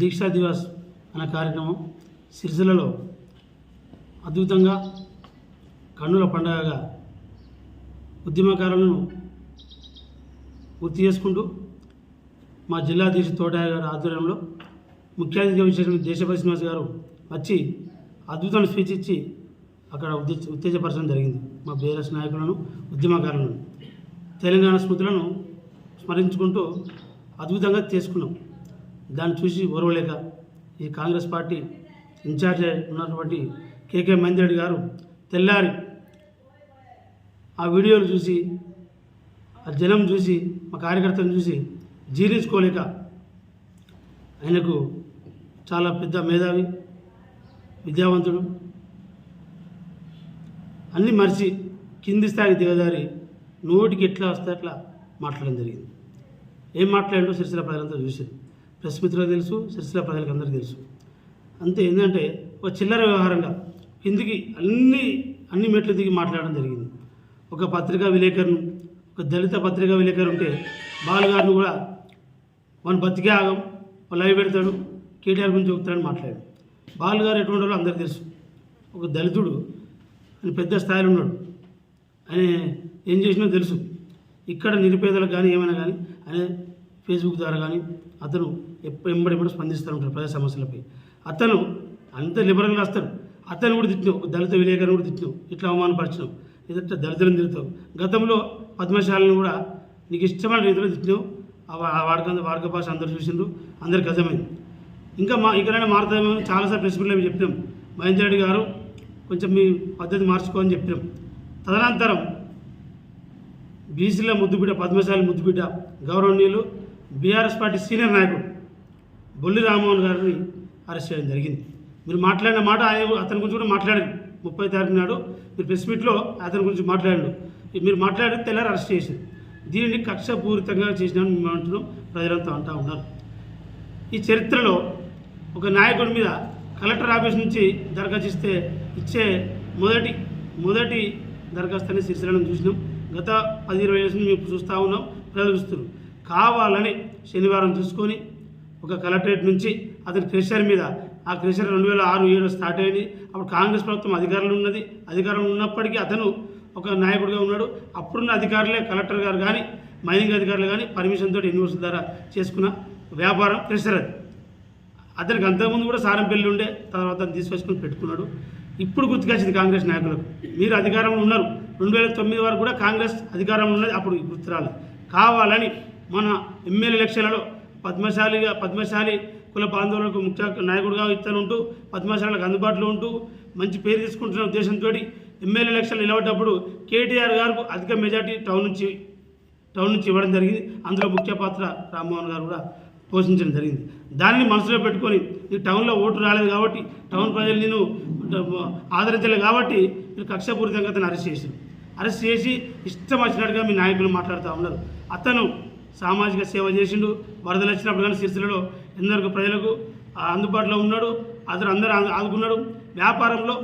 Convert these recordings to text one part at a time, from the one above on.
దీక్షా దివాస్ అనే కార్యక్రమం సిరిసిల్లలో అద్భుతంగా కన్నుల పండగగా ఉద్యమకారులను గుర్తు చేసుకుంటూ మా జిల్లా అధ్యక్షుడు తోటయ్య గారి ఆధ్వర్యంలో ముఖ్య అతిథిగా విశేషం దేశపతి శ్రీనివాస్ గారు వచ్చి అద్భుతమైన స్పీచ్ ఇచ్చి అక్కడ ఉద్దేశ ఉత్తేజపరచడం జరిగింది. మా బీఆర్ఎస్ నాయకులను ఉద్యమకారులను తెలంగాణ స్మృతులను స్మరించుకుంటూ అద్భుతంగా చేసుకున్నాం. దాన్ని చూసి ఓర్వలేక ఈ కాంగ్రెస్ పార్టీ ఇన్ఛార్జ్ ఉన్నటువంటి కేకే మహేందర్ గారు తెల్లారి ఆ వీడియోలు చూసి ఆ జనం చూసి మా కార్యకర్తలను చూసి జీర్ణించుకోలేక ఆయనకు చాలా పెద్ద మేధావి విద్యావంతుడు. అన్నీ మరిచి కింది స్థాయి దిగదారి నోటికి ఎట్లా వస్తే అట్లా మాట్లాడడం జరిగింది. ఏం మాట్లాడిండో సిరిసిల్ల ప్రజలంతా చూసింది ప్రెస్ మిత్రులకు తెలుసు సిరిసిల్ల ప్రజలకు అందరికీ తెలుసు. అంతే ఏంటంటే ఒక చిల్లర వ్యవహారంగా కిందికి అన్ని అన్ని మెట్లు దిగి మాట్లాడడం జరిగింది. ఒక పత్రికా విలేకరును ఒక దళిత పత్రికా విలేకరు ఉంటే బాలుగారిని కూడా వాళ్ళు బతికే ఆగం వాడు లైవ్ పెడతాడు కేటీఆర్ గురించి చెబుతాడని మాట్లాడాడు. బాలుగారు ఎటువంటి వాళ్ళు అందరికీ తెలుసు. ఒక దళితుడు అని పెద్ద స్థాయిలో ఉన్నాడు. ఆయన ఏం చేసినా తెలుసు. ఇక్కడ నిరుపేదలకు కానీ ఏమైనా కానీ ఆయన ఫేస్బుక్ ద్వారా కానీ అతను ఎప్పుడు ఎంబడెప్పుడు స్పందిస్తూ ఉంటారు ప్రజా సమస్యలపై. అతను అంత లిబరల్గా వస్తాడు అతను కూడా తిట్టినావు ఒక దళిత విలేకరుని కూడా తిట్టినావు ఇట్లా అవమానపరిచినావు ఇదంతా దళితులను తిరుగుతావు గతంలో పద్మశాలను కూడా నీకు ఇష్టమైన రీతిలో తిట్టినావు. ఆ వా- వాడక వాడక భాష అందరు చూసిండ్రు. అందరికి అర్థమైంది. ఇంకా మా ఇక్కడైనా మారుతామేమో చాలాసార్లు ప్రెస్ మీట్లో చెప్పినాం. మహేందర్ రెడ్డి గారు కొంచెం మీ పద్ధతి మార్చుకోని చెప్పినాం. తదనంతరం బీసీల ముద్దుబిడ్డ పద్మశాలి ముద్దుబిడ్డ గౌరవనీయులు బీఆర్ఎస్ పార్టీ సీనియర్ నాయకుడు బొల్లి రామ్మోహన్ గారిని అరెస్ట్ చేయడం జరిగింది. మీరు మాట్లాడిన మాట ఆయన అతని గురించి కూడా మాట్లాడారు ముప్పై తారీఖు నాడు మీరు ప్రెస్ మీట్లో అతని గురించి మాట్లాడాడు. మీరు మాట్లాడి తెల్లారి అరెస్ట్ చేసింది దీనిని కక్షపూరితంగా చేసినామని మేము అంటున్నాం. ప్రజలంతా అంటూ ఉన్నారు. ఈ చరిత్రలో ఒక నాయకుడి మీద కలెక్టర్ ఆఫీస్ నుంచి దరఖాస్తు ఇస్తే ఇచ్చే మొదటి మొదటి దరఖాస్తు అనేది సిరిసిల్లను చూసినాం. గత పది ఇరవై ఏళ్ళ మేము చూస్తూ ఉన్నాం. ప్రజలు చూస్తున్నాం కావాలని శనివారం చూసుకొని ఒక కలెక్టరేట్ నుంచి అతని క్రెషర్ మీద. ఆ క్రెషర్ రెండు వేల ఆరు ఏడు స్టార్ట్ అయింది. అప్పుడు కాంగ్రెస్ ప్రభుత్వం అధికారంలో ఉన్నది. అధికారం ఉన్నప్పటికీ అతను ఒక నాయకుడిగా ఉన్నాడు. అప్పుడున్న అధికారులే కలెక్టర్ గారు కానీ మైనింగ్ అధికారులు కానీ పర్మిషన్ తోటి యూనివర్సిటీ ద్వారా చేసుకున్న వ్యాపారం ప్రెషర్ అది. అతనికి అంతకుముందు కూడా సారంపల్లి ఉండే తర్వాత తీసుకొచ్చుకొని పెట్టుకున్నాడు. ఇప్పుడు గుర్తుకొచ్చింది కాంగ్రెస్ నాయకులకు. మీరు అధికారంలో ఉన్నారు. రెండు వేల తొమ్మిది వరకు కూడా కాంగ్రెస్ అధికారంలో ఉన్నది. అప్పుడు గుర్తురాలి కావాలని మన ఎమ్మెల్యే ఎలక్షన్లలో పద్మశాలిగా పద్మశాలి కుల బాంధవులకు ముఖ్య నాయకుడిగా ఇతను ఉంటూ పద్మశాలకు అందుబాటులో ఉంటూ మంచి పేరు తీసుకుంటున్న ఉద్దేశంతో ఎమ్మెల్యే ఎలక్షన్లు నిలబడ్డప్పుడు కేటీఆర్ గారు అధిక మెజార్టీ టౌన్ నుంచి టౌన్ నుంచి ఇవ్వడం జరిగింది. అందులో ముఖ్య పాత్ర రామ్మోహన్ గారు కూడా పోషించడం జరిగింది. దానిని మనసులో పెట్టుకొని ఈ టౌన్లో ఓటు రాలేదు కాబట్టి టౌన్ ప్రజలు నేను ఆదరించలేదు కాబట్టి మీరు కక్షపూరితంగా అతను అరెస్ట్ చేశారు. అరెస్ట్ చేసి ఇష్టం వచ్చినట్టుగా మీ నాయకులు మాట్లాడుతూ ఉన్నారు. అతను సామాజిక సేవ చేసిండు వరదలు వచ్చినప్పుడు కానీ సిరిసిల్లలో ఎందరికో ప్రజలకు అందుబాటులో ఉన్నాడు అతను అందరూ ఆదుకున్నాడు వ్యాపారంలో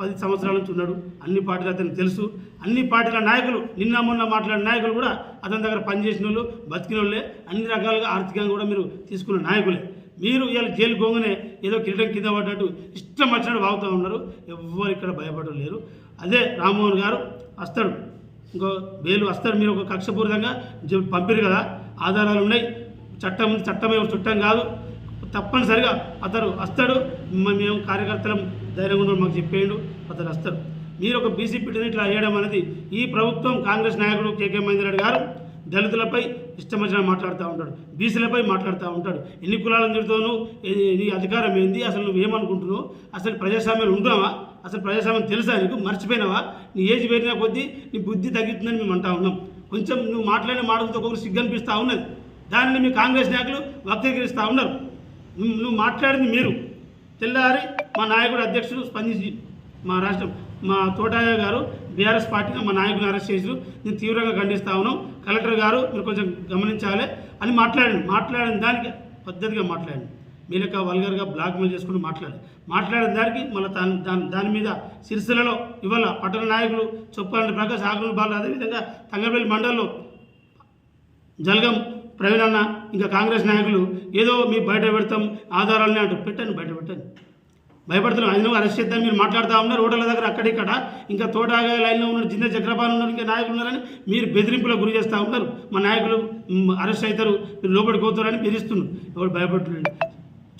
పది సంవత్సరాల నుంచి ఉన్నాడు. అన్ని పార్టీలు అతనికి తెలుసు. అన్ని పార్టీల నాయకులు నిన్న మొన్న మాట్లాడిన నాయకులు కూడా అతని దగ్గర పనిచేసిన వాళ్ళు బతికిన వాళ్ళే అన్ని రకాలుగా ఆర్థికంగా కూడా మీరు తీసుకున్న నాయకులే. మీరు ఇవాళ జైలు గోంగనే ఏదో కిరీటం కింద పడ్డట్టు ఇష్టం వచ్చినట్టు వాగుతూ ఉన్నారు. ఎవ్వరు ఇక్కడ భయపడలేరు అదే రామ్మోహన్ గారు వస్తాడు. ఇంకో వేలు వస్తారు. మీరు ఒక కక్షపూరితంగా పంపిరు కదా. ఆధారాలు ఉన్నాయి. చట్టం చట్టమే చట్టం చుట్టం కాదు. తప్పనిసరిగా అతను వస్తాడు. మేము కార్యకర్తలం ధైర్యంగా మాకు చెప్పేయండు. అతను వస్తాడు. మీరు ఒక బీసీ పిటిని ఇట్లా వేయడం అనేది ఈ ప్రభుత్వం కాంగ్రెస్ నాయకుడు కేకే మహేందర్ గారు దళితులపై ఇష్టం వచ్చిన మాట్లాడుతూ ఉంటాడు. బీసీలపై మాట్లాడుతూ ఉంటాడు. ఎన్ని కులాలను తిడుతావు నీ అధికారం ఏంది? అసలు నువ్వు ఏమనుకుంటున్నావు అసలు ప్రజాస్వామ్యం ఉంటున్నావా? అసలు ప్రజాస్వామ్యం తెలుసా నీకు? మర్చిపోయినావా? నీ ఏజ్ పెరిగిన కొద్దీ నీ బుద్ధి తగ్గుతుందని మేము అంటా ఉన్నాం. కొంచెం నువ్వు మాట్లాడిన మాటలతో ఒకరు సిగ్గు అనిపిస్తూ ఉన్నది. దానిని మీ కాంగ్రెస్ నాయకులు వక్రీకరిస్తూ ఉన్నారు. నువ్వు మాట్లాడింది మీరు. తెల్లారి మా నాయకుడు అధ్యక్షుడు స్పందించి మా రాష్ట్రం మా తోటాయ గారు బీఆర్ఎస్ పార్టీని మా నాయకుని అరెస్ట్ చేసి నేను తీవ్రంగా ఖండిస్తా ఉన్నాం. కలెక్టర్ గారు మీరు కొంచెం గమనించాలి అని మాట్లాడండి. మాట్లాడిన దానికి పద్ధతిగా మాట్లాడండి. మీలక వల్గర్గా బ్లాక్మెయిల్ చేసుకుని మాట్లాడి మాట్లాడిన దానికి మళ్ళీ దాని దాని దాని మీద సిరిసిల్లలో ఇవాళ పట్టణ నాయకులు చొప్పాలని ప్రకాశ్ ఆగ్రహం బాలు అదేవిధంగా తంగపల్లి మండలంలో జల్గం ప్రవీణ్ అన్న ఇంకా కాంగ్రెస్ నాయకులు ఏదో మీ బయట పెడతాం ఆధారాలని అంటూ పెట్టండి బయట పెట్టండి. భయపడుతున్నాం. ఆయన అరెస్ట్ చేద్దాం మీరు మాట్లాడుతూ ఉన్నారు రోడ్ల దగ్గర అక్కడిక్కడ ఇంకా తోటాగా లైన్లో ఉన్నారు జింద చక్రపాణి ఉన్నారు ఇంకా నాయకులు ఉన్నారని మీరు బెదిరింపులకు గురి చేస్తూ ఉన్నారు. మా నాయకులు అరెస్ట్ అవుతారు మీరు లోపలికి పోతారని బెదిరిస్తున్నారు. ఎవరు భయపడుతున్నారు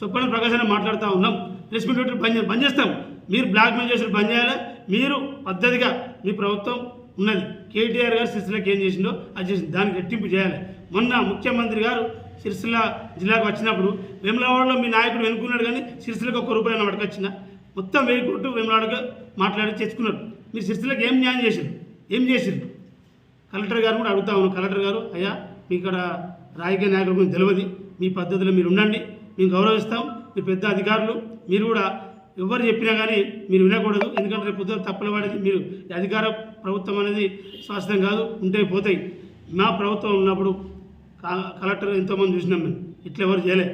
చొప్పన ప్రకాశాన్ని మాట్లాడుతూ ఉన్నాం. ప్రెస్ మీట్ పెట్టి బంద్ బంద్ చేస్తాం. మీరు బ్లాక్మెయిల్ చేసిన బంద్ చేయాలి? మీరు పద్ధతిగా మీ ప్రభుత్వం ఉన్నది. కేటీఆర్ గారు సిరిసిల్లకి ఏం చేసిండో అది చేసింది దానికి రెట్టింపు చేయాలి. మొన్న ముఖ్యమంత్రి గారు సిరిసిల్ల జిల్లాకు వచ్చినప్పుడు వేములవాడలో మీ నాయకుడు వెనుకున్నాడు కానీ సిరిసిల్లకు ఒక్క రూపాయి పట్టుకొచ్చిన మొత్తం వెయ్యి కొట్టు వేములవాడగా మాట్లాడి తెచ్చుకున్నారు. మీరు సిరిసిల్లకి ఏం న్యాయం చేశారు ఏం చేసింది కలెక్టర్ గారు కూడా అడుగుతా ఉన్నాం. కలెక్టర్ గారు అయ్యా మీ ఇక్కడ రాజకీయ నాయకుల గురించి తెలియదు మీ పద్ధతిలో మీరు ఉండండి. మేము గౌరవిస్తాం. మీ పెద్ద అధికారులు. మీరు కూడా ఎవరు చెప్పినా కానీ మీరు వినకూడదు. ఎందుకంటే రేపు పొద్దున తప్పులు పడేది మీరు అధికార ప్రభుత్వం అనేది శాశ్వతం కాదు. ఉంటే పోతాయి. మా ప్రభుత్వం ఉన్నప్పుడు కలెక్టర్ ఎంతోమంది చూసినాం మేము. ఇట్లా ఎవరు చేయలే.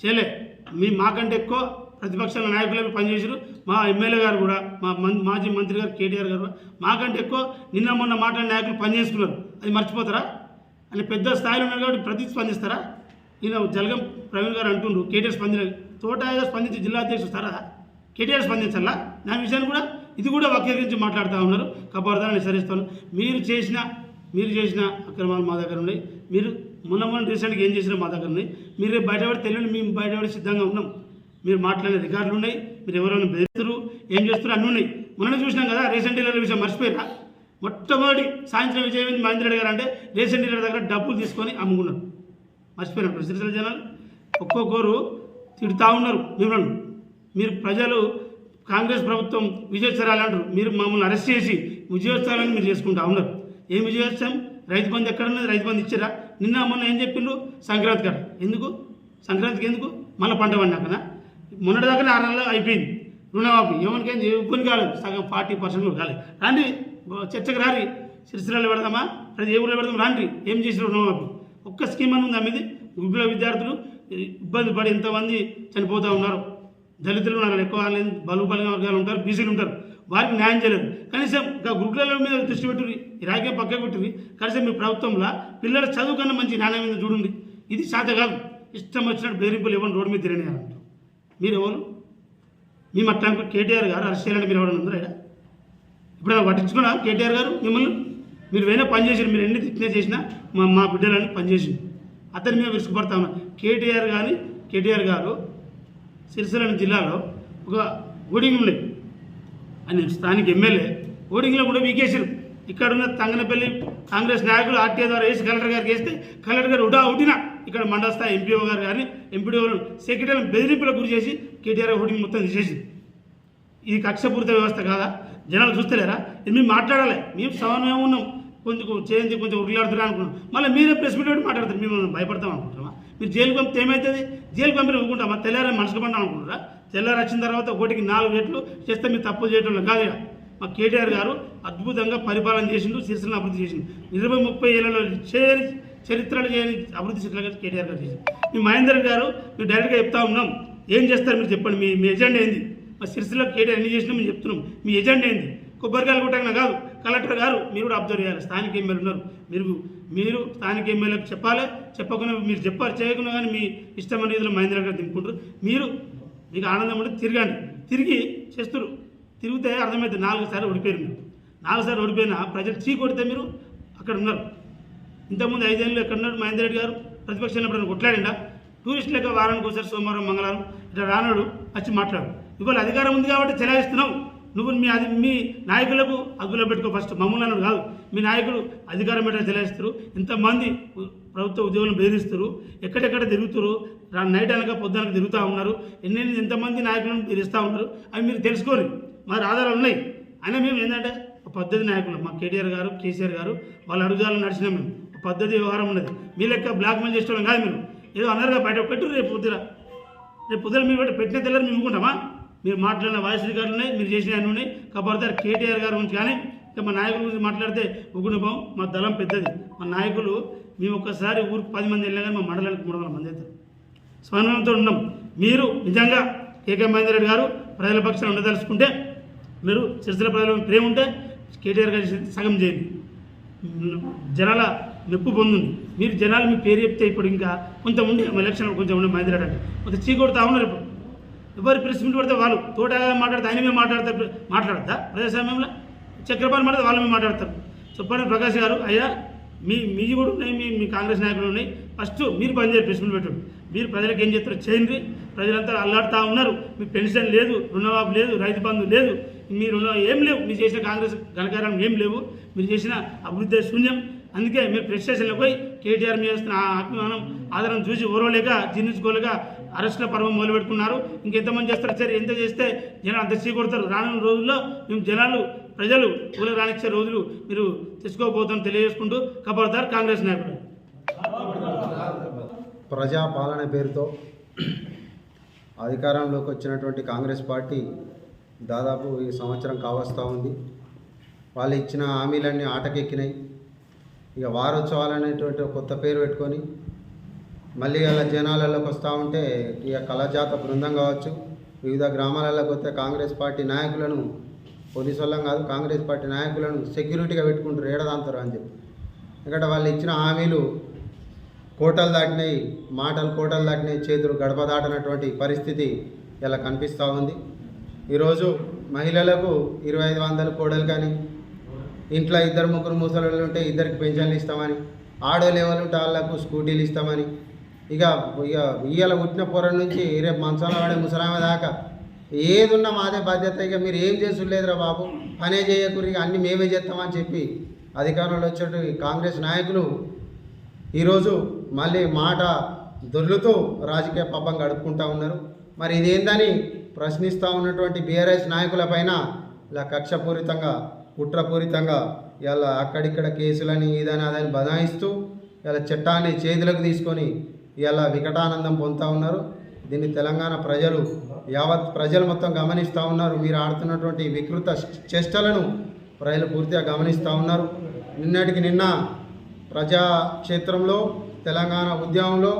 చేయలే. మీ మాకంటే ఎక్కువ ప్రతిపక్షాల నాయకులు పనిచేసారు మా ఎమ్మెల్యే గారు కూడా మా మాజీ మంత్రి గారు కేటీఆర్ గారు మాకంటే ఎక్కువ నిన్న మొన్న మాట్లాడిన నాయకులు పనిచేసుకున్నారు అది మర్చిపోతారా? అని పెద్ద స్థాయిలో ఉన్నారు కాబట్టి ప్రతి స్పందిస్తారా ఈయన జలగం ప్రవీణ్ గారు అంటుండ్రు కేటీఆర్ స్పందించ తోటగా స్పందించి జిల్లా అధ్యక్షుడు సారా కేటీఆర్ స్పందించాలా? నా విషయాన్ని కూడా ఇది కూడా వక్రీకరించి మాట్లాడుతూ ఉన్నారు. కబార్దాన్ని హెచ్చరిస్తాను మీరు చేసిన మీరు చేసిన అక్రమాలు మా దగ్గర ఉన్నాయి. మీరు మొన్న మొన్న రీసెంట్గా ఏం చేసినా మా దగ్గర ఉన్నాయి. మీరు రేపు బయటపడి తెలియని మేము బయటపడి సిద్ధంగా ఉన్నాం. మీరు మాట్లాడే రికార్డులు ఉన్నాయి. మీరు ఎవరైనా బెదిరిస్తారు ఏం చేస్తారు అన్నీ ఉన్నాయి. మొన్న చూసినాం కదా రేషన్ డీలర్ విషయం మర్చిపోయినా మొట్టమొదటి సాయంత్రం విజయమైంది మహేంద్ర రెడ్డి గారు అంటే రేషన్ డీలర్ దగ్గర డబ్బులు తీసుకొని అమ్ముకున్నారు. మర్చిపోయినప్పుడు సిరిసిల్ల జనాలు. ఒక్కొక్కరు తిడుతూ ఉన్నారు. మిమ్మల్ని మీరు ప్రజలు కాంగ్రెస్ ప్రభుత్వం విజయోత్సవాలు అంటారు. మీరు మమ్మల్ని అరెస్ట్ చేసి విజయోత్సవాలను మీరు చేసుకుంటా ఉన్నారు. ఏం విజయోత్సవం? రైతు బంధు ఎక్కడున్నది? రైతు బంధు ఇచ్చారా? నిన్న మొన్న ఏం చెప్పిండ్రు? సంక్రాంతి కాడ ఎందుకు? సంక్రాంతికి ఎందుకు? మళ్ళీ పంట పండాకనా మొన్నటి దాకా ఆరు నెలలు అయిపోయింది. రుణమాఫీ. ఎవరికైనా ఇబ్బంది కాలేదు. సగం ఫార్టీ పర్సెంట్ కాలేదు. రండి. చర్చకు రారి. సిరిసిరాలు పెడదామా? ప్రతి ఏ ఊళ్ళో పెడదాం రండి. ఏం చేసిన రుణమాఫీ? ఒక్క స్కీమ్ అని ఉంది మీది? విప్లవ విద్యార్థులు ఇబ్బంది పడి ఎంతమంది చనిపోతూ ఉన్నారు? దళితులు ఉన్నారు ఎక్కువ వాళ్ళు బలు బలిన వర్గాలు ఉంటారు బీసీలు ఉంటారు. వారికి న్యాయం చేయలేదు. కనీసం ఇంకా గురుకుల మీద దృష్టి పెట్టుకుని ఈ రాజకీయం పక్క పెట్టుకుని కనీసం మీ ప్రభుత్వంలో పిల్లల చదువు కన్నా మంచి నాణ్యం మీద చూడండి. ఇది సాధ కాదు. ఇష్టం వచ్చినట్టు బెదిరింపులు ఇవ్వండి రోడ్డు మీద తిరగని అంటారు. మీరు ఎవరు మీ మట్టానికి కేటీఆర్ గారు అరెస్ట్ చేయాలని మీరు ఎవరైనా ఉందరా ఇక్కడ? ఇప్పుడు పట్టించుకున్నా కేటీఆర్ గారు మిమ్మల్ని? మీరు వేరే పని మీరు ఎన్ని తిట్టినా చేసినా మా మా బిడ్డలని పనిచేసింది అతని మీద విసుగుపడతా ఉన్నా. కేటీఆర్ కానీ కేటీఆర్ గారు సిరిసిల్ల జిల్లాలో ఒక ఓడింగ్ ఉండే. అని స్థానిక ఎమ్మెల్యే. ఓడింగ్లో కూడా వీకేసారు ఇక్కడ ఉన్న తంగనపల్లి కాంగ్రెస్ నాయకులు ఆర్టీఏ ద్వారా వేసి కలెక్టర్ గారికి వేస్తే కలెక్టర్ గారు ఉడా ఉడినా ఇక్కడ మండల స్థాయి ఎంపీఓ గారు కానీ ఎంపీడీఓ సెక్రటరీలను బెదిరింపులకు గురి చేసి కేటీఆర్ ఓటింగ్ మొత్తం తీసేసింది. ఇది కక్షపూరిత వ్యవస్థ కాదా? జనాలు చూస్తలేరా? ఇది మేము మాట్లాడాలి. మేము సమన్వయం ఉన్నాం. కొంచెం చేయండి కొంచెం ఉరిలాడుతున్నా అనుకున్నాం. మళ్ళీ మీరే ప్రెస్ మీట్ పెట్టి మాట్లాడతారు. మేము భయపడతాం అనుకుంటామా? మీరు జైలు పంపితే ఏమవుతుంది జైలు పంపిన ఊరుకుంటామా? తెల్లారే మనసుకు పంట అనుకుంటారా? తెల్లారి వచ్చిన తర్వాత ఒకటికి నాలుగు రెట్లు చేస్తే మీరు తప్పులు చేయటం కాదు మా కేటీఆర్ గారు అద్భుతంగా పరిపాలన చేసిండు సిరిసిల్లను అభివృద్ధి చేసిండు. ఇరవై ముప్పై ఏళ్ళలో చేయని చరిత్రలు చేయని అభివృద్ధి సిరిసిల్ల కేటీఆర్ గారు చేసింది మీ మహేందర్ గారు మీరు డైరెక్ట్గా చెప్తా ఉన్నాం. ఏం చేస్తారు మీరు చెప్పండి? మీ మీ ఎజెండా ఏంది? మా సిరిసిలో కేటీఆర్ ఎన్ని చేసినా మేము చెప్తున్నాం. మీ ఎజెండా ఏంది? కొబ్బరికాయలు కొట్టగా కాదు కలెక్టర్ గారు మీరు కూడా అబ్జర్వ్ చేయాలి. స్థానిక ఎమ్మెల్యే ఉన్నారు. మీరు మీరు స్థానిక ఎమ్మెల్యేలకు చెప్పాలి. చెప్పకుండా మీరు చెప్పాలి చేయకుండా కానీ మీ ఇష్టమైన రీతిలో మహేంద్ర గారు దింపుకుంటారు. మీరు మీకు ఆనందం ఉంటే తిరగండి. తిరిగి చేస్తారు తిరిగితే అర్థమవుతుంది నాలుగు సార్లు ఓడిపోయారు మీరు. నాలుగు సార్లు ఓడిపోయినా ప్రజలు చీ కొడితే మీరు అక్కడ ఉన్నారు. ఇంతకుముందు ఐదేళ్ళు ఎక్కడ ఉన్నాడు మహేందర్ రెడ్డి గారు? ప్రతిపక్షంలో ఎప్పుడైనా కొట్లాడిండా? టూరిస్ట్ లెక్క వారానికి ఒకసారి సోమవారం మంగళవారం ఇట్లా రానాడు వచ్చి మాట్లాడు. ఇవాళ అధికారం ఉంది కాబట్టి చెలాయిస్తున్నావు. నువ్వు మీ అది మీ నాయకులకు అగ్గులో పెట్టుకో ఫస్ట్. మమ్మల్ని అన్నాడు కాదు మీ నాయకులు అధికారం పెట్ట తెలియస్తారు ఇంతమంది ప్రభుత్వ ఉద్యోగులను బెదిరిస్తారు. ఎక్కడెక్కడ తిరుగుతారు రా నైట్ అనక పొద్దునక తిరుగుతూ ఉన్నారు. ఎన్ని ఎంతమంది నాయకులను బెదిరిస్తూ ఉన్నారు? అవి మీరు తెలుసుకోరు. మరి ఆధారాలు ఉన్నాయి. అయినా మేము ఏంటంటే ఒక పద్ధతి నాయకులు మా కేటీఆర్ గారు కేసీఆర్ గారు వాళ్ళ అడుగుదాలు నడిచినాం మేము. పద్ధతి వ్యవహారం ఉన్నది. మీ లెక్క బ్లాక్మెయిల్ చేసేవాళ్ళం కాదు మీరు. ఏదో అన్నారుగా బయట పెట్టు రేపు పొద్దున. రేపు పొద్దున మీరు పెట్టిన తెల్లని మేము ఊరుకుంటామా? మీరు మాట్లాడిన వాయిస్ గారు ఉన్నాయి మీరు చేసిన అన్నీ ఉన్నాయి. కాకపోతే కేటీఆర్ గారి గురించి కానీ ఇంకా మా నాయకుల గురించి మాట్లాడితే ఉగుణభం మా దళం పెద్దది. మా నాయకులు మేము ఒక్కసారి ఊరికి పది మంది వెళ్ళినా కానీ మా మండలానికి మూడు వందల మంది అవుతారు. స్మరణంతో ఉన్నాం మీరు నిజంగా కేకే మహేందర్ రెడ్డి గారు ప్రజల పక్షాన్ని ఉండదలుచుకుంటే మీరు సిరిసిల్ల ప్రజల ప్రేమ ఉంటే కేటీఆర్ గారి సగం చేయండి. జనాల మెప్పు పొందుంది మీరు జనాలు మీ పేరు చెప్తే ఇప్పుడు ఇంకా కొంత ఉండి ఎలక్షన్ కొంచెం ఉండి మైంద్రాడు అంటే కొంత చీకొడతా ఉన్నారు ఇప్పుడు. ఎవరు ప్రెస్ మీట్ పడితే వాళ్ళు తోట మాట్లాడితే ఆయన మీద మాట్లాడతారు మాట్లాడతా ప్రజాస్వామ్యంలో చక్రపాణి మాట్లాడితే వాళ్ళ మీద మాట్లాడతారు. చెప్పండి ప్రకాష్ గారు అయ్యా మీ మీ కూడా ఉన్నాయి మీ మీ కాంగ్రెస్ నాయకులు ఉన్నాయి. ఫస్ట్ మీరు పనిచేయాలి ప్రెస్ మీట్ పెట్టండి. మీరు ప్రజలకు ఏం చేస్తారో చేయండి. ప్రజలంతా అల్లాడుతూ ఉన్నారు. మీ పెన్షన్ లేదు రుణమాఫీ లేదు రైతు బంధు లేదు. మీరు ఏం లేవు. మీరు చేసిన కాంగ్రెస్ ఘనకారం ఏం లేవు. మీరు చేసిన అభివృద్ధి శూన్యం. అందుకే మీరు ప్రెస్ స్టేషన్లో పోయి కేటీఆర్ మీద చేస్తున్న ఆ అభిమానం చూసి ఓరవలేక జీర్ణించుకోలేక అరెస్టుల పర్వం మొదలు పెట్టుకున్నారు ఇంకెంతమంది చేస్తారు సరే ఎంత చేస్తే జనాలు అంత చీకొడతారు. రానున్న రోజుల్లో మేము జనాలు ప్రజలు ఊళ్ళో రానిచ్చే రోజులు మీరు తెచ్చుకోకపోతాం తెలియజేసుకుంటూ కబర్దార్ కాంగ్రెస్ నాయకుడు. ప్రజాపాలన పేరుతో అధికారంలోకి వచ్చినటువంటి కాంగ్రెస్ పార్టీ దాదాపు ఈ సంవత్సరం కావస్తూ ఉంది. వాళ్ళు ఇచ్చిన హామీలన్నీ ఆటకెక్కినాయి. ఇక వారోత్సవాలు అనేటువంటి కొత్త పేరు పెట్టుకొని మళ్ళీ అలా జనాలలోకి వస్తూ ఉంటే ఇక కళాజాత బృందం కావచ్చు వివిధ గ్రామాలలోకి వస్తే కాంగ్రెస్ పార్టీ నాయకులను పోలీసు వాళ్ళం కాదు కాంగ్రెస్ పార్టీ నాయకులను సెక్యూరిటీగా పెట్టుకుంటారు ఏడదాంతారు అని చెప్పి. ఎందుకంటే వాళ్ళు ఇచ్చిన హామీలు కోటలు దాటినాయి మాటలు కోటలు దాటినాయి చేతులు గడప దాటినటువంటి పరిస్థితి ఇలా కనిపిస్తూ ఉంది. ఈరోజు మహిళలకు ఇరవై ఐదు వందల కోడలు కానీ ఇంట్లో ఇద్దరు ముగ్గురు ముసలు ఉంటే ఇద్దరికి పెన్షన్లు ఇస్తామని ఆడోళ్ళు ఎవరు ఉంటే వాళ్ళకు స్కూటీలు ఇస్తామని ఇక ఇక ఇయ్యాల పుట్టిన పొరం నుంచి రేపు మంచంలో పడే ముసలామె దాకా ఏది ఉన్నా మాదే బాధ్యత. ఇక మీరు ఏం చేసులేదురా బాబు? పనే చేయకూరి అన్నీ మేమే చేస్తామని చెప్పి అధికారంలో వచ్చేటు కాంగ్రెస్ నాయకులు ఈరోజు మళ్ళీ మాట దొర్లుతూ రాజకీయ పబ్బం గడుపుకుంటా ఉన్నారు. మరి ఇదేందని ప్రశ్నిస్తూ ఉన్నటువంటి బీఆర్ఎస్ నాయకులపైన ఇలా కక్షపూరితంగా కుట్రపూరితంగా ఇలా అక్కడిక్కడ కేసులని ఇదని అదని బదాయిస్తూ ఇలా చట్టాన్ని చేతులకు తీసుకొని ఇలా వికటానందం పొందుతూ ఉన్నారు. దీన్ని తెలంగాణ ప్రజలు యావత్ ప్రజలు మొత్తం గమనిస్తూ ఉన్నారు. మీరు ఆడుతున్నటువంటి వికృత చేష్టలను ప్రజలు పూర్తిగా గమనిస్తూ ఉన్నారు. నిన్నటికి నిన్న ప్రజాక్షేత్రంలో తెలంగాణ ఉద్యమంలో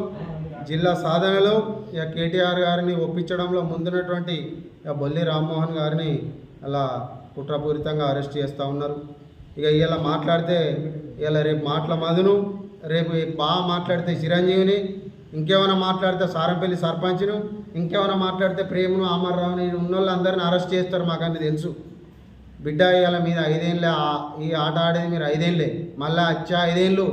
జిల్లా సాధనలో ఇక కేటీఆర్ గారిని ఒప్పించడంలో ముందున్నటువంటి బొల్లి రామ్మోహన్ గారిని అలా కుట్రపూరితంగా అరెస్ట్ చేస్తూ ఉన్నారు. ఇక ఇలా మాట్లాడితే ఇలా రేపు మాటల మధును రేపు బాగా మాట్లాడితే చిరంజీవిని ఇంకేమైనా మాట్లాడితే సారంపల్లి సర్పంచ్ను ఇంకేమైనా మాట్లాడితే ప్రేమను అమర్రావుని ఉన్నోళ్ళు అందరిని అరెస్ట్ చేస్తారు మాకన్నీ తెలుసు. బిడ్డ ఇవాళ మీద ఐదేళ్ళే ఈ ఆట ఆడేది మీరు ఐదేళ్ళే మళ్ళీ వచ్చే ఐదేళ్ళు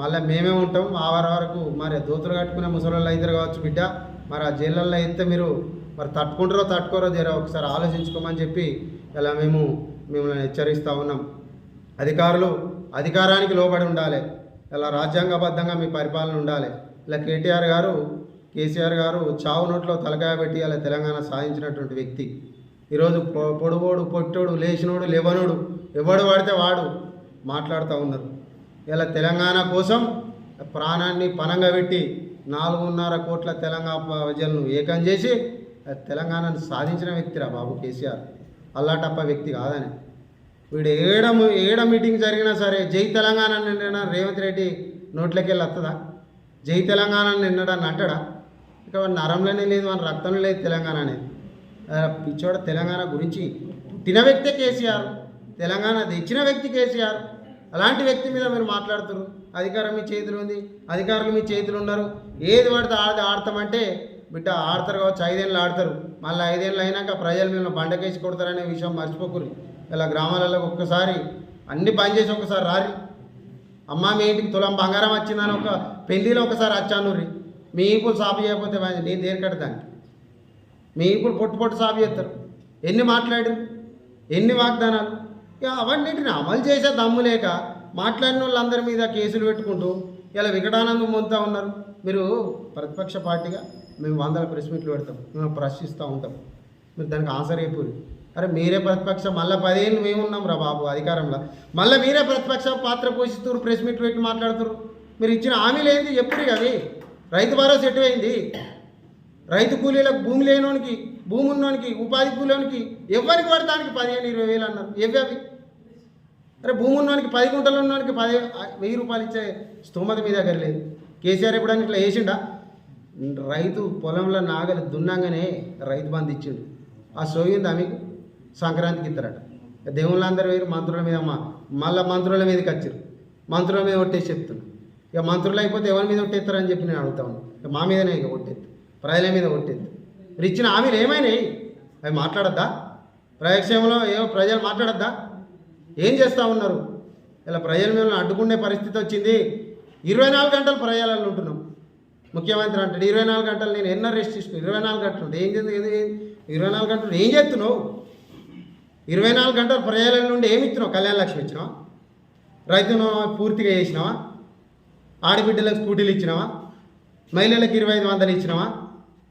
మళ్ళీ మేమే ఉంటాం. ఆ వారం వరకు మరి దూతలు కట్టుకునే ముసలోళ్ళు అవుతారు కావచ్చు బిడ్డ మరి ఆ జైళ్ళల్లో అయితే మీరు మరి తట్టుకుంటారో తట్టుకోరో జర ఒకసారి ఆలోచించుకోమని చెప్పి ఇలా మేము మిమ్మల్ని హెచ్చరిస్తూ ఉన్నాం. అధికారులు అధికారానికి లోబడి ఉండాలి. ఇలా రాజ్యాంగబద్ధంగా మీ పరిపాలన ఉండాలి. ఇలా కేటీఆర్ గారు కేసీఆర్ గారు చావు నోట్లో తలకాయ పెట్టి అలా తెలంగాణ సాధించినటువంటి వ్యక్తి. ఈరోజు పొ- పొడుగోడు పొట్టోడు లేచినోడు లేవనోడు ఎవడు వాడితే వాడు మాట్లాడుతూ ఉన్నారు. ఇలా తెలంగాణ కోసం ప్రాణాన్ని పనంగా పెట్టి నాలుగున్నర కోట్ల తెలంగాణ ప్రజలను ఏకం చేసి తెలంగాణను సాధించిన వ్యక్తిరా బాబు కేసీఆర్. అల్లాటప్ప వ్యక్తి కాదని. వీడు ఏడ ఏడ మీటింగ్ జరిగినా సరే జై తెలంగాణ రేవంత్ రెడ్డి నోట్లోకి వెళ్ళి వస్తుందా జై తెలంగాణ నిన్నడని అంటాడా? ఇక వాడి నరంలోనే లేదు మన రక్తంలో లేదు తెలంగాణ అనేది. పిచ్చోడ తెలంగాణ గురించి పుట్టిన వ్యక్తే కేసీఆర్ తెలంగాణ తెచ్చిన వ్యక్తి కేసీఆర్. అలాంటి వ్యక్తి మీద మీరు మాట్లాడుతారు. అధికారం మీ చేతులు ఉంది అధికారులు మీ చేతులు ఉన్నారు ఏది పడితే ఆడది ఆడతామంటే బిడ్డ ఆడతారు కావచ్చు ఐదేళ్ళు ఆడతారు. మళ్ళీ ఐదేళ్ళు అయినాక ప్రజలు మిమ్మల్ని బండకేసి కొడతారనే విషయం మర్చిపోకరు ఇలా గ్రామాలలో ఒక్కసారి అన్ని బంద్ చేసి ఒకసారి రారి. అమ్మ మీ ఇంటికి తులం బంగారం వచ్చిందని ఒక పెళ్ళిలో ఒకసారి వచ్చాను రీ. మీ ఈపులు సాపు చేయకపోతే నేను దేని కడతాను మీ ఈపులు పొట్టు పొట్టు సాపు చేస్తారు. ఎన్ని మాట్లాడారు? ఎన్ని వాగ్దానాలు? ఇక అవన్నిటిని అమలు చేసే దమ్ము లేక మాట్లాడిన వాళ్ళందరి మీద కేసులు పెట్టుకుంటూ ఇలా వికటానందం పొందుతూ ఉన్నారు. మీరు ప్రతిపక్ష పార్టీగా మేము వందల ప్రెస్ మీట్లు పెడతాం. మేము ప్రశ్నిస్తూ ఉంటాం. మీరు దానికి ఆన్సర్ అయిపోయి అరే మీరే ప్రతిపక్షం మళ్ళీ పదేళ్ళు మేము ఉన్నాం రా బాబు అధికారంలో. మళ్ళీ మీరే ప్రతిపక్ష పాత్ర పోషిస్తారు ప్రెస్ మీట్ పెట్టి మాట్లాడుతారు మీరు ఇచ్చిన హామీలు ఏంది? ఎప్పుడు అవి? రైతు భరోసా ఎటు అయింది రైతు కూలీలకు భూమి లేనోనికి భూమి ఉన్నోనికి ఉపాధి కూలీనికి ఎవరికి పడతానికి పదిహేను ఇరవై వేలు అన్నారు. ఎవి అవి? అరే భూమి ఉన్నోనికి పది గుంటలు ఉన్నోనికి పది వెయ్యి రూపాయలు ఇచ్చే స్తోమత మీ దగ్గర లేదు. కేసీఆర్ ఎప్పుడైనా ఇట్లా వేసిండా రైతు పొలంలో నాగలి దున్నాగానే రైతు బంధు ఇచ్చిండు. ఆ సోయిందా మీకు? సంక్రాంతికి ఇస్తారట దేవుళ్ళందరూ వేరు మంత్రుల మీద మళ్ళీ మంత్రుల మీదకి వచ్చారు మంత్రుల మీద కొట్టేసి చెప్తున్నాను ఇక మంత్రులు అయిపోతే ఎవరి మీద కొట్టేస్తారని చెప్పి నేను అడుగుతా ఉన్నాను ఇక మా మీదనే ఇక కొట్టేది ప్రజల మీద కొట్టేది ఇచ్చిన హామీలు ఏమైనాయి అవి మాట్లాడద్దా? ప్రజాక్షేమంలో ఏమో ప్రజలు మాట్లాడద్దా? ఏం చేస్తూ ఉన్నారు? ఇలా ప్రజల మీద అడ్డుకునే పరిస్థితి వచ్చింది. ఇరవై నాలుగు గంటలు ప్రజలలో ఉంటున్నాం. ముఖ్యమంత్రి అంటాడు ఇరవై నాలుగు గంటలు నేను ఎన్నో రెస్ట్ తీసుకున్నాను. ఇరవై నాలుగు గంటలు ఏం చేస్తుంది ఇరవై నాలుగు గంటలు ఏం చేస్తున్నావు? ఇరవై నాలుగు గంటలు ప్రజల నుండి ఏమి ఇచ్చినావు? కళ్యాణ లక్ష్మి ఇచ్చినావా? రైతును పూర్తిగా చేసినావా? ఆడబిడ్డలకు స్కూటీలు ఇచ్చినావా? మహిళలకు ఇరవై ఐదు వందలు ఇచ్చినావా?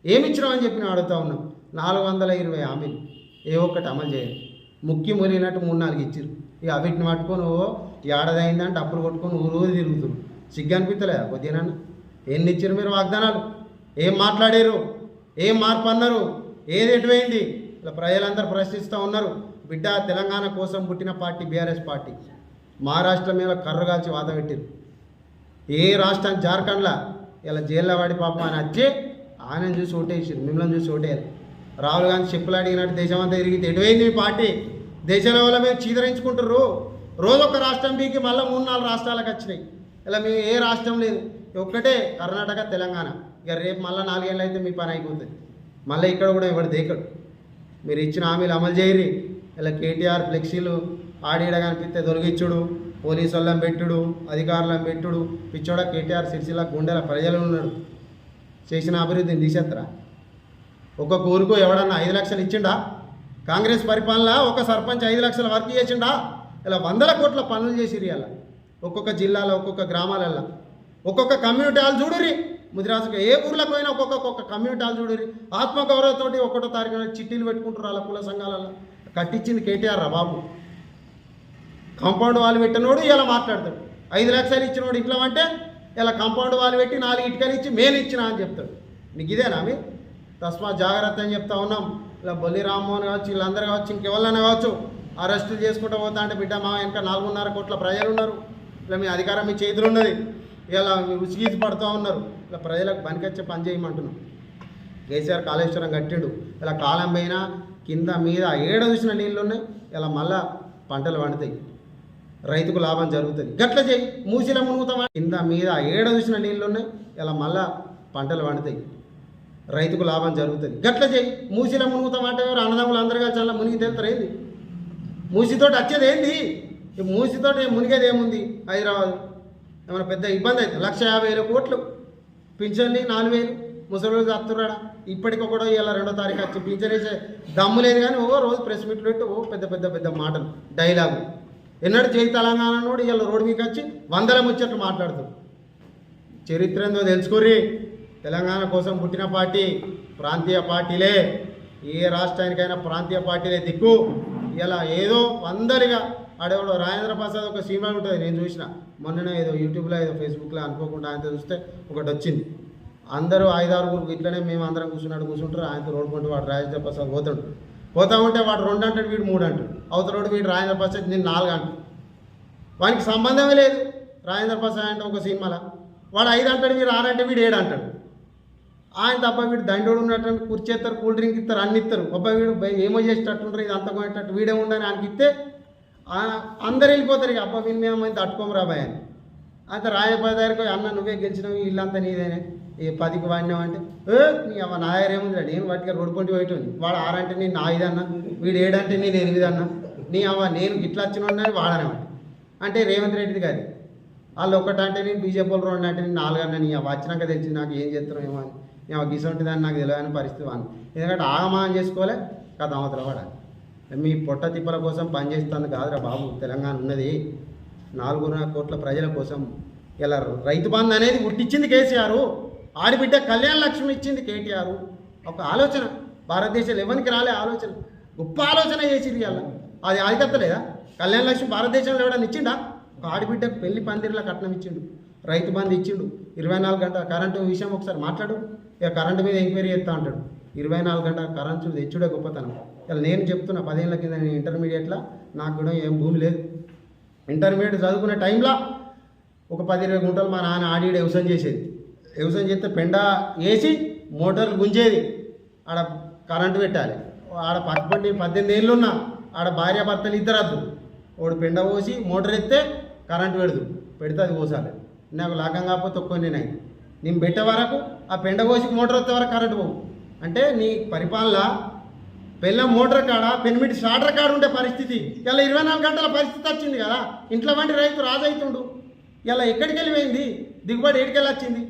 ఏమి ఇచ్చినావు అని చెప్పి నేను అడుగుతా ఉన్నాం. నాలుగు వందల ఇరవై హామీలు. ఏ ఒక్కటి అమలు చేయాలి ముక్కి మురిగినట్టు మూడు నాలుగు ఇచ్చారు ఇక అవిటిని పట్టుకొని ఓ ఏడాది అయిందంటే అప్పులు కొట్టుకొని ఊరు ఊరు తిరుగుతురు సిగ్గు అనిపించలేదా కొద్దిగా ఎన్ని ఇచ్చారు మీరు వాగ్దానాలు? ఏం మాట్లాడారు? ఏం మార్పు అన్నారు? ఏది ఎటువైంది? ఇలా ప్రజలందరూ ప్రశ్నిస్తూ ఉన్నారు. బిడ్డ తెలంగాణ కోసం పుట్టిన పార్టీ బీఆర్ఎస్ పార్టీ. మహారాష్ట్ర మీద కర్రగాల్చి కాల్చి పెట్టారు. ఏ రాష్ట్రం జార్ఖండ్లో ఇలా జైల్లో వాడి పాపం అని వచ్చి ఆయన చూసి ఓటేసారు మిమ్మల్ని చూసి ఓటేయాలి. రాహుల్ గాంధీ చెప్పులు అడిగినట్టు దేశం అంతా తిరిగితే ఎటువైంది మీ పార్టీ? దేశంలో వల్ల మీరు చీదరించుకుంటారు రోజు ఒక రాష్ట్రం పీకి మళ్ళీ మూడు నాలుగు రాష్ట్రాలకు వచ్చినాయి. ఇలా మేము ఏ రాష్ట్రం లేదు. ఒక్కటే కర్ణాటక తెలంగాణ. ఇక రేపు మళ్ళీ నాలుగేళ్ళు అయితే మీ పని అయిపోతుంది. మళ్ళీ ఇక్కడ కూడా ఎవరు దేకడు? మీరు ఇచ్చిన హామీలు అమలు చేయరి ఇలా కేటీఆర్ ఫ్లెక్సీలు ఆడీడ కనిపిస్తే దొరికిచ్చుడు పోలీసు వాళ్ళని పెట్టుడు అధికారులను పెట్టుడు పిచ్చోడ కేటీఆర్ సిరిసిల్ల గుండెల ప్రజలు ఉన్నాడు. చేసిన అభివృద్ధిని తీసేత్తరా? ఒక్కొక్క ఊరుకు ఎవడన్నా ఐదు లక్షలు ఇచ్చిండా? కాంగ్రెస్ పరిపాలన ఒక సర్పంచ్ ఐదు లక్షల వర్క్ చేసిండా? ఇలా వందల కోట్ల పనులు చేసిరి అలా ఒక్కొక్క జిల్లాలో ఒక్కొక్క గ్రామాలల్లో ఒక్కొక్క కమ్యూనిటీ వాళ్ళు చూడురి ముదిరాజుకు ఏ ఊర్లకు పోయినా ఒక్కొక్క ఒక్కొక్క కమ్యూనిటీ వాళ్ళు చూడురి ఆత్మగౌరవతోటి ఒకటో తారీఖున చిట్టీలు పెట్టుకుంటారు వాళ్ళ కుల సంఘాలలో. కట్టించింది కేటీఆర్ రా బాబు. కాంపౌండ్ వాళ్ళు పెట్టినోడు ఇలా మాట్లాడతాడు. ఐదు లక్షలు ఇచ్చినోడు ఇంట్లో అంటే ఇలా కాంపౌండ్ వాళ్ళు పెట్టి నాలుగు ఇటుకలు ఇచ్చి మేలు ఇచ్చినా అని చెప్తాడు. నీకు ఇదేనా మీ తస్మా జాగ్రత్త అని చెప్తా ఉన్నాం. ఇలా బొల్లి రామ్మోహన్ కావచ్చు వీళ్ళందరూ కావచ్చు ఇంకెవరైనా కావచ్చు అరెస్ట్ చేసుకుంటూ పోతా అంటే బిడ్డ మా వెనక నాలుగున్నర కోట్ల ప్రజలు ఉన్నారు. ఇలా మీ అధికారం మీ చేతులు ఉన్నది. ఇలా ఉసిగీసి పడుతూ ఉన్నారు. ఇలా ప్రజలకు పనికొచ్చే పని చేయమంటున్నాం. కేసీఆర్ కాళేశ్వరం కట్టిండు. ఇలా కాలం పోయినా కింద మీద ఏడ చూసిన నీళ్ళు ఉన్నాయి ఇలా మళ్ళా పంటలు పండుతాయి. రైతుకు లాభం జరుగుతుంది. గట్ల చేయి మూసిల మునుగుతామా కింద మీద ఏడ చూసిన నీళ్ళు ఉన్నాయి ఇలా మళ్ళా పంటలు పండుతాయి. రైతుకు లాభం జరుగుతుంది. గట్ల చేయి మూసిల మునుగుతామంటే ఎవరు? అన్నదమ్ములు అందరు కలిసి అలా మునిగి తెలుతారు ఏంది? మూసితోటి వచ్చేది ఏంది? మూసితోటి మునిగేది ఏముంది హైదరాబాద్? ఏమైనా పెద్ద ఇబ్బంది అయితే లక్ష యాభై వేల కోట్లు. పింఛన్లు నాలుగు వేలు. ముసలి చత్తురాడా ఇప్పటికి కూడా ఇలా రెండో తారీఖు వచ్చి పింఛన్ దమ్ము లేదు కానీ ఓ రోజు ప్రెస్ మీట్లు పెట్టి ఓ పెద్ద పెద్ద పెద్ద మాటలు డైలాగు ఎన్నడూ జై తెలంగాణ నోడు ఇలా రోడ్డు మీకు వచ్చి వందల ముచ్చట్లు మాట్లాడుతూ. చరిత్ర ఏందో తెలుసుకోర్రి తెలంగాణ కోసం పుట్టిన పార్టీ ప్రాంతీయ పార్టీలే. ఏ రాష్ట్రానికైనా ప్రాంతీయ పార్టీలే దిక్కు. ఇలా ఏదో అందరిగా ఆడేవాడు రాజేంద్ర ప్రసాద్ ఒక సినిమా ఉంటుంది నేను చూసిన. మొన్ననే ఏదో యూట్యూబ్లో ఏదో ఫేస్బుక్లో అనుకోకుండా ఆయనతో చూస్తే ఒకటి వచ్చింది అందరూ ఐదారుగురు ఇట్లనే మేము అందరం కూర్చున్నాడు కూర్చుంటారు. ఆయనతో రోడ్డు కొంటూ వాడు రాజేంద్ర ప్రసాద్ పోతాడు. పోతా ఉంటే వాడు రెండు అంటాడు వీడు మూడు అంటాడు అవతల వీడు రాజేంద్ర ప్రసాద్ నేను నాలుగు అంటాడు వానికి సంబంధమే లేదు. రాజేంద్ర ప్రసాద్ అంటే ఒక సినిమాలో? వాడు ఐదు అంటాడు వీడు ఆరు అంటే వీడు ఏడు అంటాడు ఆయన తప్ప వీడు దండోడు ఉన్నట్టు కూర్చేస్తారు కూల్ డ్రింక్ ఇస్తారు అన్ని ఇస్తారు. అబ్బా వీడు ఏమో చేసేటట్టుంటారు ఇది అంత కొనేటట్టు వీడే ఉండని ఆయనకి ఇస్తే అందరు వెళ్ళిపోతారు ఇక. అబ్బా వీళ్ళు మేము అయితే తట్టుకోము అని. అయితే రాజపతి దగ్గరకు అన్న నువ్వే గెలిచినవి వీళ్ళంతా నీదేనే. ఈ పదికి వాడినామంటే అంటే ఏ నీ అమ్మ నా దగ్గర ఏముంది నేను వాటికి రోడ్డు పొంటి పోయేటోని వాడు ఆరంటే నేను నా అన్న వీడు ఏడంటే నేను ఎనిమిది అన్న నీ అవ్వ నేను ఇట్లా వచ్చిన వాడనేవాడు అంటే రేవంత్ రెడ్డిది గారి వాళ్ళు ఒకటంటే నేను బీజేపీ వాళ్ళు రెండు అంటే నేను నాలుగు అన్న నీ అవ్వ వచ్చినాక తెలిసి నాకు ఏం చేస్తున్నావు ఏమో అని. నేను గిసొంటిదని నాకు తెలియని పరిస్థితి అని ఎందుకంటే ఆగమానం చేసుకోలే కథ అవతల వాడాలి మీ పొట్ట తిప్పల కోసం పనిచేస్తుంది కాదురా బాబు తెలంగాణ ఉన్నది. నాలుగున్నర కోట్ల ప్రజల కోసం ఇలా రైతు బంధు అనేది పుట్టించింది కేసీఆర్. ఆడిబిడ్డ కళ్యాణ లక్ష్మి ఇచ్చింది కేటీఆర్. ఒక ఆలోచన. భారతదేశంలో ఎవరికి రాలే ఆలోచన. గొప్ప ఆలోచన చేసిరు ఇవాళ. అది ఆధికత్తలేదా కళ్యాణ లక్ష్మి భారతదేశంలో ఎవడన్నా ఇచ్చిండా? ఒక ఆడబిడ్డకు పెళ్ళి పందిరిలా కట్నం ఇచ్చిండు. రైతు బంధు ఇచ్చిండు. ఇరవై నాలుగు గంటల కరెంటు విషయం ఒకసారి మాట్లాడు. ఇక కరెంటు మీద ఎంక్వైరీ చేస్తా అంటాడు. ఇరవై నాలుగు గంటల కరెంటు తెచ్చుడే గొప్పతనం. ఇలా నేను చెప్తున్నా పదేళ్ళ కింద నేను ఇంటర్మీడియట్లో నాకు కూడా ఏం భూమి లేదు. ఇంటర్మీడియట్ చదువుకునే టైంలో ఒక పది ఇరవై గుంటలు మా నాన్న ఆడి వ్యవసాయం చేసేది. వ్యవసాయం చేస్తే పెండ వేసి మోటార్లు గుంజేది. ఆడ కరెంటు పెట్టాలి. ఆడ పక్కపండి పద్దెనిమిది ఏళ్ళు ఉన్నా ఆడ భార్య భర్తలు ఇద్దరద్దు. వాడు పెండ పోసి మోటార్ ఎత్తే కరెంటు పెడదు. పెడితే అది పోసాలి. నాకు లాగం కాకపోతే కొన్ని నేను నేను పెట్టే వరకు ఆ పెండ కోసి మోటార్ వచ్చే వరకు కరెంటు పోవు. అంటే నీ పరిపాలన పెళ్ళ మోటార్ కాడ పెనిమిటి స్టార్టర్ కాడ ఉండే పరిస్థితి. ఇలా ఇరవై నాలుగు గంటల పరిస్థితి వచ్చింది కదా. ఇంట్లో వంటి రైతు రాజైతుండు ఇలా ఎక్కడికి వెళ్ళిపోయింది దిగుబడి ఎక్కడికి వచ్చింది?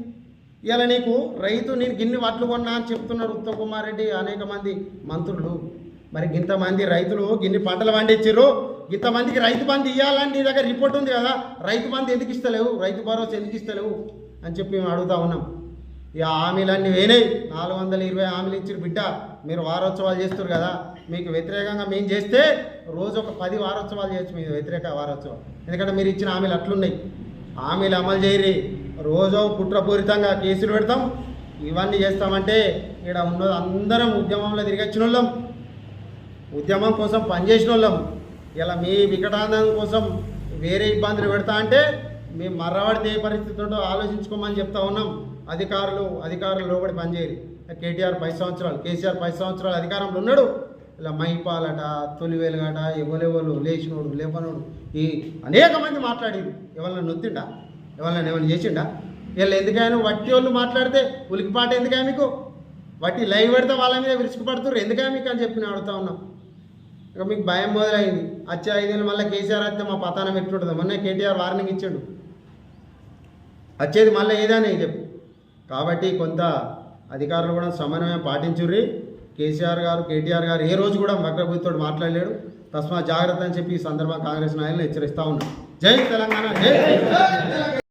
ఇలా నీకు రైతు నేను గిన్ని వడ్లు కొన్నా అని చెప్తున్నాడు ఉత్తమ్ కుమార్ రెడ్డి అనేక మంది మంత్రులు. మరి ఇంతమంది రైతులు గిన్ని పంటలు పండించారు ఇంతమందికి రైతు బంధు ఇవ్వాలని నీ దగ్గర రిపోర్ట్ ఉంది కదా రైతు బంధు ఎందుకు ఇస్తలేవు? రైతు భరోసా ఎందుకు ఇస్తలేవు? అని చెప్పి మేము అడుగుతా ఉన్నాం. ఈ హామీలన్నీ వేనాయి నాలుగు వందల ఇరవై హామీలు ఇచ్చిన బిడ్డ. మీరు వారోత్సవాలు చేస్తారు కదా మీకు వ్యతిరేకంగా మేము చేస్తే రోజు ఒక పది వారోత్సవాలు చేయొచ్చు మీ వ్యతిరేక వారోత్సవాలు. ఎందుకంటే మీరు ఇచ్చిన హామీలు అట్లున్నాయి. హామీలు అమలు చేయరి. రోజో కుట్రపూరితంగా కేసులు పెడతాం. ఇవన్నీ చేస్తామంటే ఇక్కడ ఉన్నది అందరం ఉద్యమంలో తిరిగొచ్చిన వాళ్ళం ఉద్యమం కోసం పనిచేసిన వాళ్ళం ఇలా మీ వికటానందం కోసం వేరే ఇబ్బందులు పెడతా అంటే మేము మర్రవాడితే ఏ పరిస్థితి ఉంటో ఆలోచించుకోమని చెప్తా ఉన్నాం. అధికారులు అధికారులు లోబడి పనిచేయరు. కేటీఆర్ పది సంవత్సరాలు కేసీఆర్ పది సంవత్సరాలు అధికారంలో ఉన్నాడు. ఇలా మైపాలట తొలివేలుగాట ఎవరెవరు లేచినోడు లేపనోడు ఈ అనేక మంది మాట్లాడింది ఎవరైనా నొత్తిండా? ఎవరైనా ఏమైనా చేసిండా? వీళ్ళు ఎందుకైనా వట్టి వాళ్ళు మాట్లాడితే ఉలికిపాట ఎందుకై మీకు? వట్టి లైవ్ పెడితే వాళ్ళ మీద విరుచుకుపడుతున్నారు ఎందుకై మీకు అని చెప్పి నేను అడుగుతా ఉన్నాం. ఇక మీకు భయం మొదలైంది. వచ్చే ఐదేళ్ళు మళ్ళీ కేసీఆర్ వస్తే మా పతానం ఎట్లుంటుంది. మొన్న కేటీఆర్ వార్నింగ్ ఇచ్చాడు. వచ్చేది మళ్ళీ ఏదైనా చెప్పు. కాబట్టి కొంత అధికారులు కూడా సమన్వయం పాటించుర్రి. కేసీఆర్ గారు కేటీఆర్ గారు ఏ రోజు కూడా మగ్రబుద్ధితో మాట్లాడలేడు. తస్మా జాగ్రత్త అని చెప్పి ఈ సందర్భంగా కాంగ్రెస్ నాయకులు హెచ్చరిస్తా ఉన్నాం. జై తెలంగాణ జై